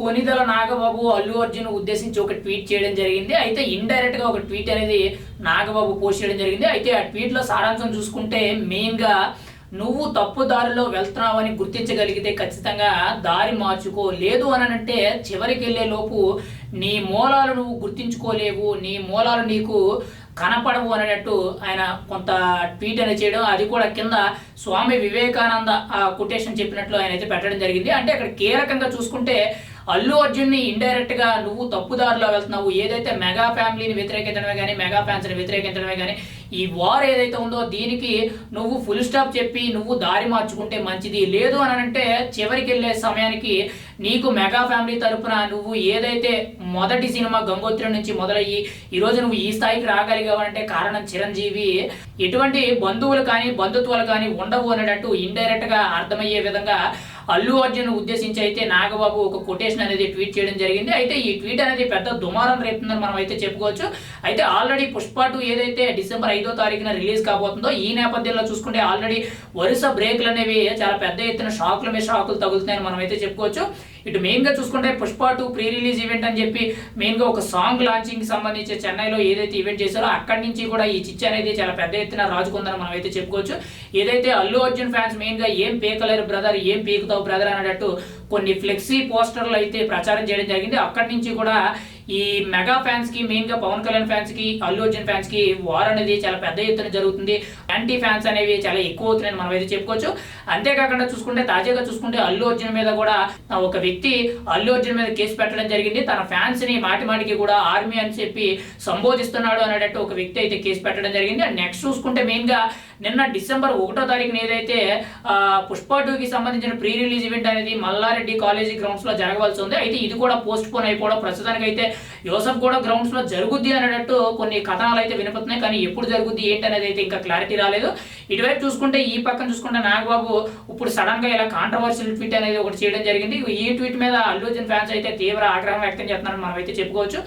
కొనిదల నాగబాబు అల్లు అర్జున్ ఉద్దేశించి ఒక ట్వీట్ చేయడం జరిగింది. అయితే ఇండైరెక్ట్గా ఒక ట్వీట్ అనేది నాగబాబు పోస్ట్ చేయడం జరిగింది. అయితే ఆ ట్వీట్లో సారాంశం చూసుకుంటే మెయిన్గా నువ్వు తప్పు దారిలో వెళ్తున్నావని గుర్తించగలిగితే ఖచ్చితంగా దారి మార్చుకో. లేదు అని అంటే చివరికి వెళ్ళే లోపు నీ మూలాలు నువ్వు గుర్తించుకోలేవు. నీ మూలాలు నీకు కనపడవు అనేటట్టు ఆయన కొంత ట్వీట్ అనేది చేయడం. అది కూడా కింద స్వామి వివేకానంద ఆ కొటేషన్ చెప్పినట్లు ఆయన అయితే పెట్టడం జరిగింది. అంటే అక్కడ కీలకంగా చూసుకుంటే అల్లు అర్జున్ని ఇండైరెక్ట్గా నువ్వు తప్పుదారిలో వెళ్తున్నావు. ఏదైతే మెగా ఫ్యామిలీని వ్యతిరేకించడమే కానీ మెగా ఫ్యాన్స్ని వ్యతిరేకించడమే కానీ ఈ వార్ ఏదైతే ఉందో దీనికి నువ్వు ఫుల్ స్టాప్ చెప్పి నువ్వు దారి మార్చుకుంటే మంచిది. లేదు అని అంటే చివరికి వెళ్ళే సమయానికి నీకు మెగా ఫ్యామిలీ తరపున నువ్వు ఏదైతే మొదటి సినిమా గంగోత్రి నుంచి మొదలయ్యి ఈ రోజు నువ్వు ఈ స్థాయికి రాగలిగావు అంటే కారణం చిరంజీవి. ఎటువంటి బంధువులు కానీ బంధుత్వాలు కానీ ఉండవు అనేటట్టు ఇండైరెక్ట్గా అర్థమయ్యే విధంగా అల్లు అర్జున్ ఉద్దేశించి అయితే నాగబాబు ఒక కొటేషన్ అనేది ట్వీట్ చేయడం జరిగింది. అయితే ఈ ట్వీట్ అనేది పెద్ద దుమారం రేపుతుందని మనం అయితే చెప్పుకోవచ్చు. అయితే ఆల్రెడీ పుష్ప టూ ఏదైతే డిసెంబర్ ఐదో తారీఖున రిలీజ్ కాబోతుందో ఈ నేపథ్యంలో చూసుకుంటే ఆల్రెడీ వరుస బ్రేక్లు అనేవి చాలా పెద్ద ఎత్తున షాకుల మీద షాకులు తగులుతున్నాయని మనం అయితే చెప్పుకోవచ్చు. ఇటు మెయిన్గా చూసుకుంటే Pushpa two pre release event అని చెప్పి మెయిన్గా ఒక సాంగ్ లాంచింగ్ సంబంధించి చెన్నైలో ఏదైతే ఈవెంట్ చేశారో అక్కడి నుంచి కూడా ఈ చిచ్చి అనేది చాలా పెద్ద ఎత్తున రాజుకుందని మనం అయితే చెప్పుకోవచ్చు. ఏదైతే అల్లు అర్జున్ ఫ్యాన్స్ మెయిన్గా ఏం పీకలేరు బ్రదర్ ఏం పీకుతావు బ్రదర్ అనేటట్టు కొన్ని ఫ్లెక్సీ పోస్టర్లు అయితే ప్రచారం చేయడం జరిగింది. అక్కడి నుంచి కూడా ఈ మెగా ఫ్యాన్స్కి మెయిన్గా పవన్ కళ్యాణ్ ఫ్యాన్స్కి అల్లు అర్జున్ ఫ్యాన్స్కి వార్ అనేది చాలా పెద్ద ఎత్తున జరుగుతుంది. యాంటీ ఫ్యాన్స్ అనేవి చాలా ఎక్కువ అవుతున్నాయని మనం అయితే చెప్పుకోవచ్చు. అంతేకాకుండా చూసుకుంటే తాజాగా చూసుకుంటే అల్లు అర్జున్ మీద కూడా ఒక వ్యక్తి అల్లు అర్జున్ మీద కేసు పెట్టడం జరిగింది. తన ఫ్యాన్స్ని మాటి మాటికి కూడా ఆర్మీ అని చెప్పి సంబోధిస్తున్నాడు అనేటట్టు ఒక వ్యక్తి అయితే కేసు పెట్టడం జరిగింది. నెక్స్ట్ చూసుకుంటే మెయిన్గా నిన్న డిసెంబర్ ఒకటో తారీఖున ఏదైతే పుష్ప టూకి సంబంధించిన ప్రీ రిలీజ్ ఈవెంట్ అనేది మల్లారెడ్డి కాలేజీ గ్రౌండ్స్లో జరగవలసి ఉంది. అయితే ఇది కూడా పోస్ట్ పోన్ అయిపోవడం ప్రస్తుతానికి అయితే యోసఫ్ కూడా గ్రౌండ్స్లో జరుగుద్ది అనేటట్టు కొన్ని కథనాలు అయితే వినపడుతున్నాయి. కానీ ఎప్పుడు జరుగుద్ది ఏంటి అనేది అయితే ఇంకా క్లారిటీ రాలేదు. ఇటువైపు చూసుకుంటే ఈ పక్కన చూసుకుంటే నాగబాబు ఇప్పుడు సడన్గా ఇలా కాంట్రవర్షియల్ ట్వీట్ అనేది ఒకటి చేయడం జరిగింది. ఈ ట్వీట్ మీద అల్లు అర్జున్ ఫ్యాన్స్ అయితే తీవ్ర ఆగ్రహం వ్యక్తం చేస్తున్నారని మనం అయితే చెప్పుకోవచ్చు.